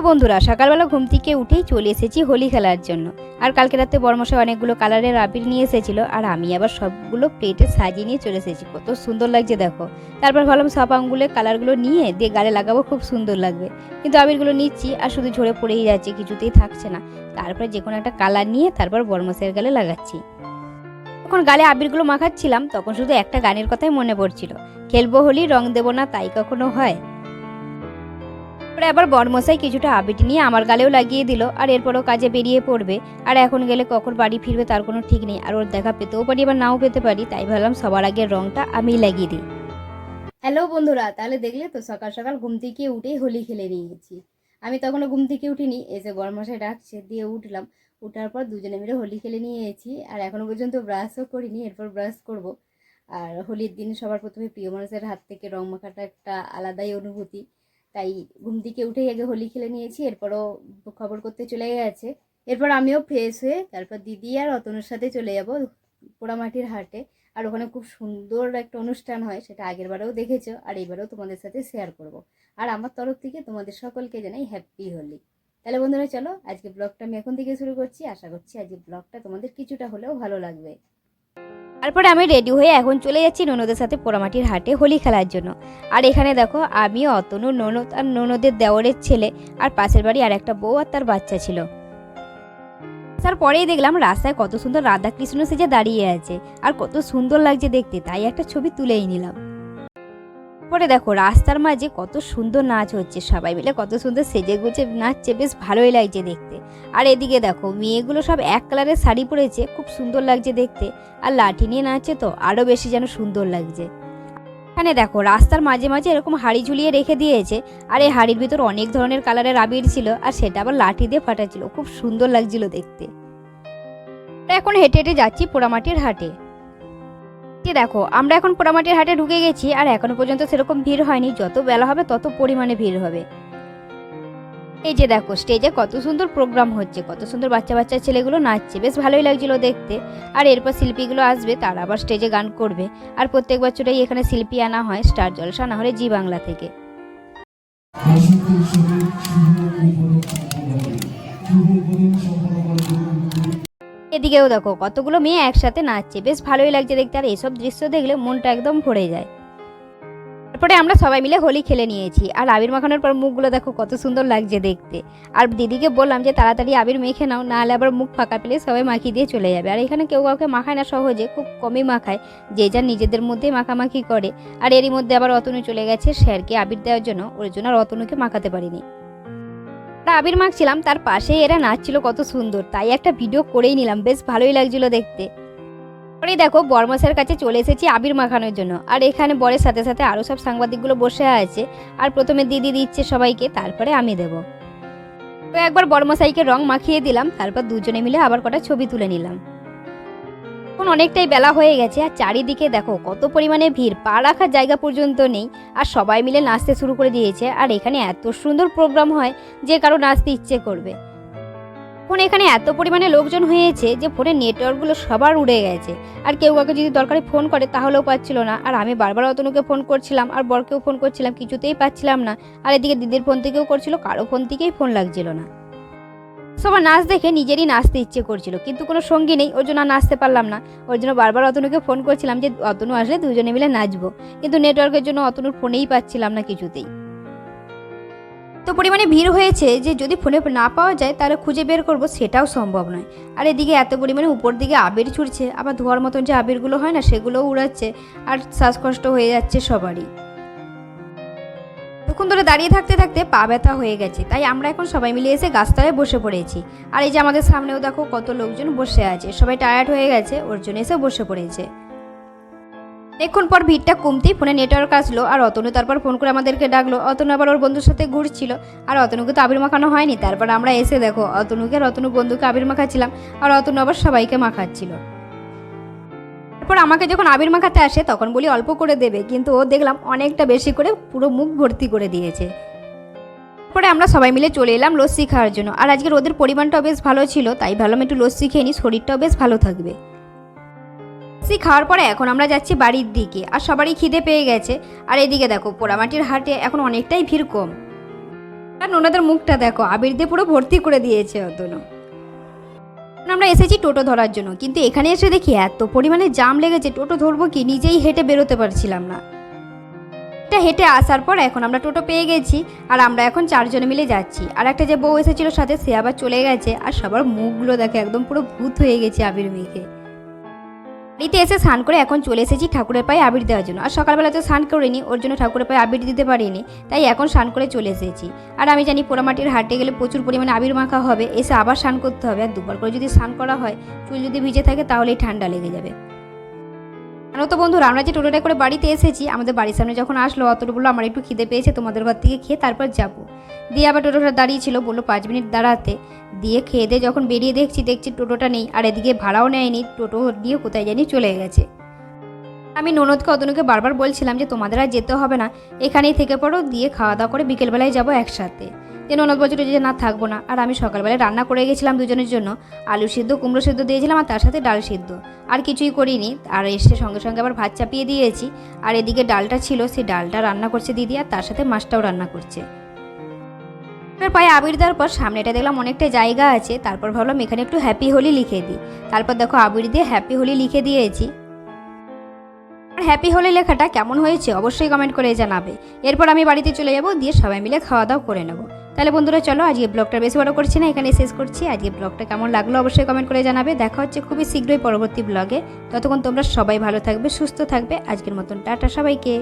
বন্ধুরা, সকালবেলা ঘুম থেকে উঠেই চলে এসেছি হোলি খেলার জন্য। আর কালকে রাতে বর্মশাই অনেকগুলো কালারের আবির নিয়ে এসেছিল, আর আমি আবার সবগুলো প্লেটে সাজিয়ে নিয়ে চলে এসেছি। কত সুন্দর লাগছে দেখো। তারপর ভাবলাম সব আঙ্গুলের কালারগুলো নিয়ে দিয়ে গালে লাগাবো, খুব সুন্দর লাগবে। কিন্তু আবিরগুলো নিচ্ছি, আর শুধু ঝরে পড়েই যাচ্ছে, কিছুতেই থাকছে না। তারপরে যে কোনো একটা কালার নিয়ে তারপর বর্মশাইয়ের গালে লাগাচ্ছি। যখন গালে আবিরগুলো মাখাচ্ছিলাম, তখন শুধু একটা গানের কথাই মনে পড়ছিল। খেলব হোলি, রং দেবো না, তাই কখনো হয়। পরে আবার বরমশাই কিছুটা আবিটি নিয়ে আমার গালেও লাগিয়ে দিল, আর এরপরও কাজে বেরিয়ে পড়বে। আর এখন গেলে কখন বাড়ি ফিরবে তার কোনো ঠিক নেই, আর ওর দেখা পেতেও পারি আবার নাও পেতে পারি, তাই ভাবলাম সবার আগে রংটা আমিই লাগিয়ে দিই। হ্যালো বন্ধুরা, তাহলে দেখলে তো সকাল সকাল ঘুম থেকে উঠেই হোলি খেলে নিয়ে নিয়েছি আমি তখনও ঘুম থেকে উঠিনি, এসে বরমশাই ডাকছে, দিয়ে উঠলাম। উঠার পর দুজনে মিলে হোলি খেলে নিয়েছি, আর এখনও পর্যন্ত ব্রাশও করিনি, এরপর ব্রাশ করব। আর হোলির দিন সবার প্রথমে প্রিয় মানুষের হাত থেকে রং মাখাটা একটা আলাদাই অনুভূতি। তাই ঘুম থেকে উঠেই আগে হোলি খেলে নিয়েছি, এরপরও খবর করতে চলে গেছে। এরপর আমিও ফ্রেশ হয়ে তারপর দিদি আর অতনুর সাথে চলে যাব পোড়ামাটির হাটে। আর ওখানে খুব সুন্দর একটা অনুষ্ঠান হয়, সেটা আগের বারেও দেখেছ, আর এবারেও তোমাদের সাথে শেয়ার করব। আর আমার তরফ থেকে তোমাদের সকলকে জানাই হ্যাপি হোলি। তাহলে বন্ধুরা চলো, আজকে ব্লগটা আমি এখন থেকে শুরু করছি। আশা করছি আজকে ব্লগটা তোমাদের কিছুটা হলেও ভালো লাগবে। তারপরে আমি রেডি হয়ে এখন চলে যাচ্ছি ননদের সাথে পোড়ামাটির হাটে হোলি খেলার জন্য। আর এখানে দেখো আমি অতনু ননদ আর ননদের দেওরের ছেলে আর পাশের বাড়ি আর একটা বউ আর তার বাচ্চা ছিল। তারপরেই দেখলাম রাস্তায় কত সুন্দর রাধাকৃষ্ণ সেজে দাঁড়িয়ে আছে। আর কত সুন্দর লাগছে দেখতে, তাই একটা ছবি তুলেই নিলাম। পরে দেখো, রাস্তার মাঝে কত সুন্দর নাচ হচ্ছে, সবাই মিলে কত সুন্দর সেজে গুজে নাচছে, বেশ ভালোই লাগছে দেখতে। আর এদিকে দেখো, মেয়েগুলো সব এক কালারের শাড়ি পরেছে, খুব সুন্দর লাগছে দেখতে। আর লাঠি নিয়ে নাচছে তো আরও বেশি যেন সুন্দর লাগছে। এখানে দেখো, রাস্তার মাঝে মাঝে এরকম হাড়ি ঝুলিয়ে রেখে দিয়েছে, আর এই হাড়ির ভিতর অনেক ধরনের কালারের আবির ছিল, আর সেটা আবার লাঠি দিয়ে ফাটাচ্ছিল, খুব সুন্দর লাগছিল দেখতে। এখন হেঁটে হেঁটে যাচ্ছি পোড়ামাটির হাটে। যে দেখো, আমরা এখন পোড়ামাটির হাটে ঢুকে গেছি আর এখনও পর্যন্ত সেরকম ভিড় হয়নি। যত বেলা হবে তত পরিমাণে ভিড় হবে। এই যে দেখো স্টেজে কত সুন্দর প্রোগ্রাম হচ্ছে, কত সুন্দর বাচ্চা বাচ্চা ছেলেগুলো নাচছে, বেশ ভালোই লাগছিল দেখতে। আর এরপর শিল্পীগুলো আসবে, তারা আবার স্টেজে গান করবে। আর প্রত্যেক বছরই এখানে শিল্পী আনা হয় স্টার জলসা না হলে জি বাংলা থেকে। এদিকেও দেখো, কতগুলো মেয়ে একসাথে নাচছে। বেশ ভালোই লাগছে দেখতে, আর এসব দৃশ্য দেখলে মনটা একদম ভরে যায়। তারপরে আমরা সবাই মিলে হোলি খেলে নিয়েছি, আর আবির মাখানোর পর মুখগুলো দেখো কত সুন্দর লাগছে দেখতে। আর দিদিকে বললাম যে, তাড়াতাড়ি আবির মেখে নাও, নাহলে আবার মুখ ফাঁকা পেলে সবাই মাখিয়ে দিয়ে চলে যাবে। আর এখানে কেউ কাউকে মাখায় না, সহজে, খুব কমই মাখায়, যে যা নিজেদের মধ্যে মাখামাখি করে। আর এরই মধ্যে আবার অতনু চলে গেছে স্যারকে আবির দেওয়ার জন্য, ওর জন্য আর অতনুকে মাখাতে পারিনি। আমরা আবির মাখছিলাম তার পাশে এরা নাচছিল কত সুন্দর। তাই একটা ভিডিও করেই নিলাম, বেশ ভালোই লাগছিল দেখতে। পরে দেখো বর্মাসের কাছে চলে এসেছি আবির মাখানোর জন্য। আর এখানে বরের সাথে সাথে আরও সব সাংবাদিকগুলো বসে আছে। আর প্রথমে দিদি দিচ্ছে সবাইকে, তারপরে আমি দেব। তো একবার বর্মাসাইকে রং মাখিয়ে দিলাম, তারপর দুজনে মিলে আবার কটা ছবি তুলে নিলাম। এখন অনেকটাই বেলা হয়ে গেছে আর চারিদিকে দেখো কত পরিমাণে ভিড়। পা রাখার জায়গা পর্যন্ত নেই আর সবাই মিলে নাচতে শুরু করে দিয়েছে আর এখানে এত সুন্দর প্রোগ্রাম হয় যে কারও নাচতে ইচ্ছে করবে। এখন এখানে এত পরিমাণে লোকজন হয়েছে যে ফোনের নেটওয়ার্কগুলো সবার উড়ে গেছে। আর কেউ কাউকে যদি দরকারি ফোন করে তাহলেও পাচ্ছিল না। আর আমি বারবার অতনুকে ফোন করছিলাম আর বরকেও ফোন করছিলাম, কিছুতেই পাচ্ছিলাম না। আর এদিকে দিদির ফোন থেকেও করছিল, কারও ফোন থেকেই ফোন লাগছিল না। সবার নাচ দেখে নিজেরই নাচতে ইচ্ছে করছিল, কিন্তু কোনো সঙ্গী নেই, ওর জন্য নাচতে পারলাম না। ওর জন্য বারবার অতনুকে ফোন করছিলাম যে, অতনু আসলে দুজনে মিলে নাচবো। কিন্তু নেটওয়ার্কের জন্য অতনুর ফোনেই পাচ্ছিলাম না কিছুতেই। তো পরিমাণে ভিড় হয়েছে যে, যদি ফোনে না পাওয়া যায়, তাহলে খুঁজে বের করব, সেটাও সম্ভব নয়। আর এদিকে এত পরিমাণে উপর দিকে আবির ছুটছে, আবার ধোয়ার মতন যে আবিরগুলো হয় না, সেগুলোও উড়াচ্ছে, আর শ্বাসকষ্ট হয়ে যাচ্ছে সবারই। তখন ধরে দাঁড়িয়ে থাকতে থাকতে পা ব্যথা হয়ে গেছে। তাই আমরা এখন সবাই মিলে এসে গাছতলায় বসে পড়েছি। আর এই যে আমাদের সামনেও দেখো কত লোকজন বসে আছে। সবাই টায়ার্ড হয়ে গেছে, ওর জন্য এসে বসে পড়েছে। অনেকক্ষণ পর ভিড়টা কমতেই ফোনে নেটওয়ার্ক আসলো, আর অতনু তারপর ফোন করে আমাদেরকে ডাকলো। অতনু আবার ওর বন্ধুর সাথে ঘুরছিল, আর অতনুকে তো আবির মাখানো হয়নি। তারপর আমরা এসে দেখো, অতনুকে আর অতনু বন্ধুকে আবির মাখাচ্ছিলাম, আর অতনু আবার সবাইকে মাখাচ্ছিল। তারপর আমাকে যখন আবির মাখাতে আসে, তখন বলি অল্প করে দেবে। কিন্তু ও দেখলাম অনেকটা বেশি করে পুরো মুখ ভর্তি করে দিয়েছে। তারপরে আমরা সবাই মিলে চলে এলাম লস্যি খাওয়ার জন্য। আর আজকে রোদের পরিমাণটাও বেশ ভালো ছিল, তাই ভাবলাম একটু লস্যি খেয়ে নিই, শরীরটাও বেশ ভালো থাকবে। লস্যি খাওয়ার পরে এখন আমরা যাচ্ছি বাড়ির দিকে, আর সবারই খিদে পেয়ে গেছে। আর এদিকে দেখো, পোড়ামাটির হাটে এখন অনেকটাই ভিড় কম। আর ওনাদের মুখটা দেখো আবির দিয়ে পুরো ভর্তি করে দিয়েছে অতনু আমরা এসেছি টোটো ধরার জন্য। কিন্তু এখানে এসে দেখি এত পরিমাণে জাম লেগেছে, টোটো ধরবো কি? নিজেই হেঁটে বেরোতে পারছিলাম না। এটা হেঁটে আসার পর এখন আমরা টোটো পেয়ে গেছি, আর আমরা এখন চারজনে মিলে যাচ্ছি। আর একটা যে বউ এসেছিল সাথে, সে আবার চলে গেছে, আর সবার মুখগুলো দেখে একদম পুরো ভূত হয়ে গেছে আবির মেখে বাড়িতে এসে স্নান করে এখন চলে এসেছি ঠাকুরের পায়ে আবির দেওয়ার জন্য। আর সকালবেলা তো স্নান করিনি, ওর জন্য ঠাকুরের পায়ে আবির দিতে পারিনি, তাই এখন স্নান করে চলে এসেছি। আর আমি জানি পোড়ামাটির হাটে গেলে প্রচুর পরিমাণে আবির মাখা হবে, এসে আবার স্নান করতে হবে। আর দুবার করে যদি স্নান করা হয়, চুল যদি ভিজে থাকে তাহলেই ঠান্ডা লেগে যাবে। জানো তো বন্ধুরা, আমরা যে টোটোটা করে বাড়িতে এসেছি, আমাদের বাড়ির সামনে যখন আসলো অতটা বলল আমার একটু খিদে পেয়েছে তোমাদের ঘর থেকে খেয়ে তারপর যাব। দিয়ে আবার টোটোটা দাঁড়িয়েছিল বলল পাঁচ মিনিট দাঁড়াতে। দিয়ে খেয়ে দিয়ে যখন বেরিয়ে দেখছি দেখছি টোটোটা নেই, আর এদিকে ভাড়াও নেয়নি, টোটো দিয়ে কোথায় জানি চলে গেছে। আমি ননদকে, অতনুকে বারবার বলছিলাম যে, তোমাদের আর যেতে হবে না, এখানেই থেকে পড়ো, দিয়ে খাওয়া দাওয়া করে বিকেলবেলায় যাব একসাথে। যে ননদ বলছিল যে না থাকব না। আর আমি সকালবেলায় রান্না করে গেছিলাম দুজনের জন্য। আলু সিদ্ধ, কুমড়ো সিদ্ধ দিয়েছিলাম আর তার সাথে ডাল সিদ্ধ। আর কিছুই করিনি। আর এসে সঙ্গে সঙ্গে আবার ভাত চাপিয়ে দিয়েছি। আর এদিকে ডালটা ছিল সেই ডালটা রান্না করছে দিদি আর তার সাথে মাছটাও রান্না করছে। এবার পায়ে আবির দেওয়ার পর সামনেটা দেখলাম অনেকটা জায়গা আছে। তারপর ভাবলাম এখানে একটু হ্যাপি হোলি লিখে দিই। তারপর দেখো আবির দিয়ে হ্যাপি হোলি লিখে দিয়েছি। আর হ্যাপি হোলি লেখাটা কেমন হয়েছে অবশ্যই কমেন্ট করে জানাবে। এরপর আমি বাড়িতে চলে যাব, দিয়ে সবাই মিলে খাওয়া দাওয়া করে নেব। তাহলে বন্ধুরা, চলো আজকে ব্লগটা বেশি বড় করছি না এখানে শেষ করছি। আজকে ব্লগটা কেমন লাগল অবশ্যই কমেন্ট করে জানাবে। দেখা হচ্ছে খুবই শীঘ্রই পরবর্তী ব্লগে। ততক্ষণ তোমরা সবাই ভালো থাকবে, সুস্থ থাকবে। আজকের মতন টাটা সবাইকে।